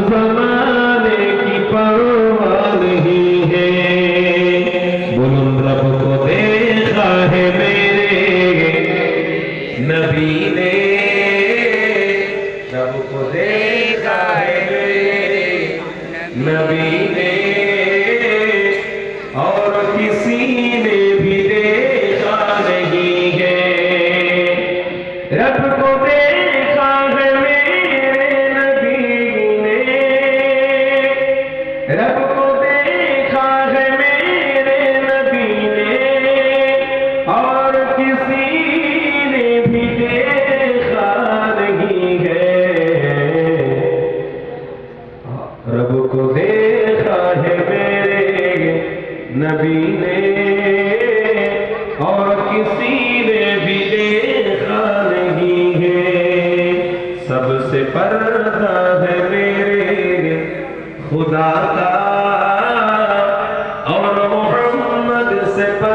जमाने की परवाह नहीं है। बोलूँ रब को देखा है मेरे नबी ने। रब को देखा है मेरे नबी ने। रब को देखा है मेरे नबी ने और किसी ने भी देखा नहीं है। रब को देखा है मेरे नबी ने और किसी ने भी देखा नहीं है। सबसे पर्दा है मेरे खुदा का और मोहम्मद से पर